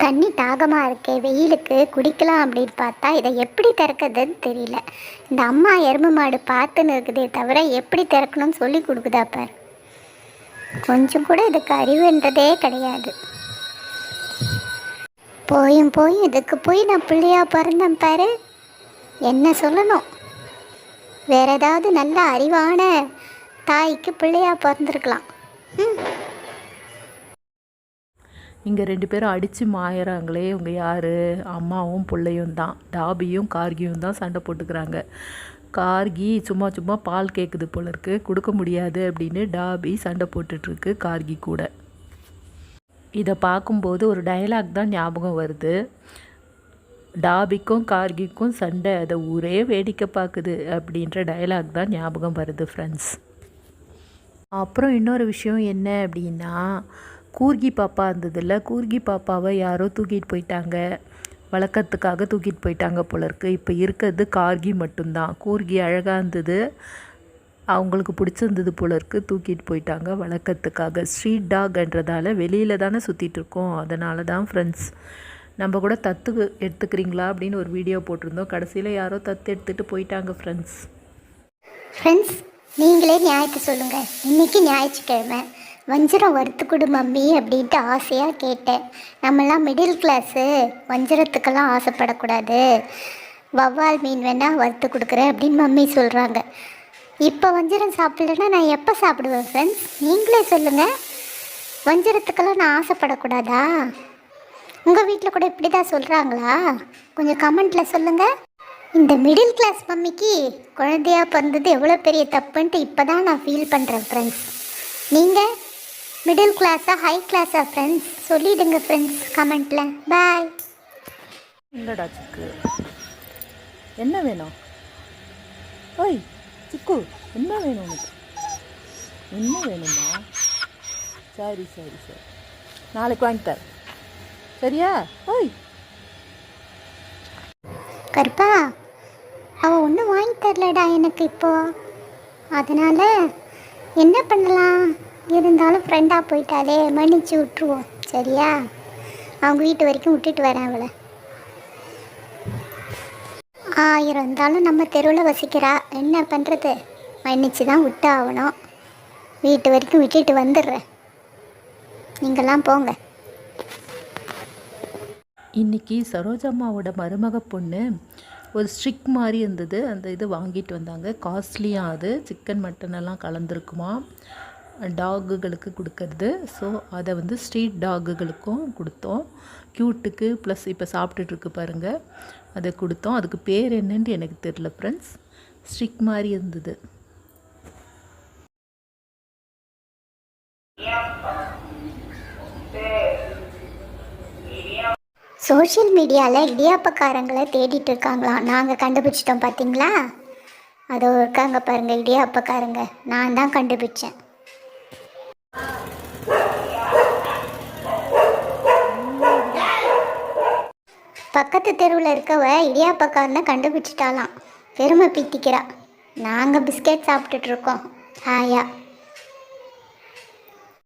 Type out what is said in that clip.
தண்ணி தாகமாக இருக்கே வெயிலுக்கு குடிக்கலாம் அப்படின்னு பார்த்தா இதை எப்படி திறக்கிறதுன்னு தெரியல. இந்த அம்மா எருமை மாடு பார்த்துன்னு இருக்குதே தவிர எப்படி திறக்கணும்னு சொல்லி கொடுக்குதா பார். கொஞ்சம் கூட இதுக்கு அறிவுன்றதே கிடையாது. போயும் போயும் இதுக்கு போய் நான் பிள்ளையாக பிறந்தேன் பாரு. என்ன சொல்லணும்? வேற ஏதாவது நல்ல அறிவான தாய்க்கு பிள்ளையாக பிறந்திருக்கலாம். ம். இங்கே ரெண்டு பேரும் அடித்து மாயறாங்களே. இவங்க யார்? அம்மாவும் பிள்ளையும் தான். டாபியும் கார்கியும் தான் சண்டை போட்டுக்கிறாங்க. கார்கி சும்மா சும்மா பால் கேட்குது போல இருக்கு கொடுக்க முடியாது அப்படின்னு டாபி சண்டை போட்டுட்ருக்கு கார்கி கூட. இதை பார்க்கும்போது ஒரு டயலாக் தான் ஞாபகம் வருது. டாபிக்கும் கார்கிக்கும் சண்டை. அதை ஊரே வேடிக்கை பார்க்குது அப்படின்ற டயலாக் தான் ஞாபகம் வருது ஃப்ரெண்ட்ஸ் அப்புறம் இன்னொரு விஷயம் என்ன அப்படின்னா கூர்கி பாப்பா இருந்ததில்ல. கூர்கி பாப்பாவை யாரோ தூக்கிட்டு போயிட்டாங்க. வழக்கத்துக்காக தூக்கிட்டு போயிட்டாங்க போல இருக்கு இப்போ இருக்கிறது கார்கி மட்டும்தான். கூர்கி அழகாக இருந்தது. அவங்களுக்கு பிடிச்சிருந்தது போல இருக்கு தூக்கிட்டு போயிட்டாங்க வழக்கத்துக்காக ஸ்ட்ரீட் டாக்ன்றதால வெளியில் தானே சுற்றிட்டு இருக்கோம். அதனால தான் ஃப்ரெண்ட்ஸ் நம்ம கூட தத்து எடுத்துக்கிறீங்களா அப்படின்னு ஒரு வீடியோ போட்டிருந்தோம். கடைசியில் யாரோ தத்து எடுத்துகிட்டு போயிட்டாங்க ஃப்ரெண்ட்ஸ் ஃப்ரெண்ட்ஸ் நீங்களே நியாயத்தை சொல்லுங்கள் இன்றைக்கி ஞாயிற்றுக்கிழமை. வஞ்சரம் வறுத்து கொடு மம்மி அப்படின்ட்டு ஆசையாக கேட்டேன். நம்மலாம் மிடில் கிளாஸு வஞ்சரத்துக்கெல்லாம் ஆசைப்படக்கூடாது. வவ்வால் மீன் வேணால் வறுத்து கொடுக்குறேன் அப்படின்னு மம்மி சொல்கிறாங்க இப்போ வஞ்சரம் சாப்பிடலன்னா நான் எப்போ சாப்பிடுவேன் ஃப்ரெண்ட்ஸ் நீங்களே சொல்லுங்கள் வஞ்சரத்துக்கெல்லாம் நான் ஆசைப்படக்கூடாதா? உங்கள் வீட்டில் கூட இப்படி தான் சொல்கிறாங்களா கொஞ்சம் கமெண்ட்டில் சொல்லுங்கள் இந்த மிடில் கிளாஸ் மம்மிக்கு குழந்தையா பிறந்தது எவ்வளோ பெரிய தப்புன்ட்டு இப்போ தான் நான் ஃபீல் பண்ணுறேன் ஃப்ரெண்ட்ஸ் நீங்கள் மிடில் கிளாஸா ஹை கிளாஸா ஃப்ரெண்ட்ஸ் சொல்லிடுங்க ஃப்ரெண்ட்ஸ் கமெண்ட்டில் பாய் இல்லடா சிக்கு? என்ன வேணும்? ஓய் சிக்கு என்ன வேணும் உனக்கு? என்ன வேணுமா? சரி சரி சரி. நாளைக்கு வாங்கி தரேன். சரியா? ஓய். கருப்பா அவள் ஒன்றும் வாங்கி தரலடா எனக்கு இப்போ. அதனால் என்ன பண்ணலாம்? இருந்தாலும் ஃப்ரெண்டாக போயிட்டாலே மன்னிச்சு விட்ருவோம் சரியா? அவங்க வீட்டு வரைக்கும் விட்டுட்டு வரேன் அவளை. ஆயிரம் இருந்தாலும் நம்ம தெருவில் வசிக்கிறா. என்ன பண்ணுறது மன்னிச்சு தான் விட்டு ஆகணும் வீட்டு வரைக்கும் விட்டுட்டு வந்துடுறேன். நீங்கள்லாம் போங்க. இன்னைக்கு சரோஜம்மாவோட மருமக பொண்ணு ஒரு ஸ்ட்ரிக் மாதிரி இருந்தது. அந்த இது வாங்கிட்டு வந்தாங்க. காஸ்ட்லியாக அது. சிக்கன் மட்டன் எல்லாம் கலந்துருக்குமா? டாகுகளுக்கு கொடுக்கறது. ஸோ அதை வந்து ஸ்ட்ரீட் டாகுகளுக்கும் கொடுத்தோம். க்யூட்டுக்கு ப்ளஸ் இப்போ சாப்பிட்டுட்டு இருக்கு பாருங்கள் அதை கொடுத்தோம். அதுக்கு பேர் என்னன்னு எனக்கு தெரில ஃப்ரெண்ட்ஸ் ஸ்ட்ரிக் மாதிரி இருந்தது. சோஷியல் மீடியாவில் இடியாப்பக்காரங்களை தேடிட்டு இருக்காங்களாம் நாங்கள் கண்டுபிடிச்சிட்டோம் பார்த்தீங்களா அதோ இருக்காங்க பாருங்கள் இடியாப்பக்காரங்க. நான் தான் கண்டுபிடிச்சேன். பக்கத்து தெருவில் இருக்கவ இடியாப்பக்காரனை கண்டுபிடிச்சிட்டாலாம் பெருமை பீத்திக்கிறா. நாங்கள் பிஸ்கெட் சாப்பிட்டுட்ருக்கோம் ஹாயா.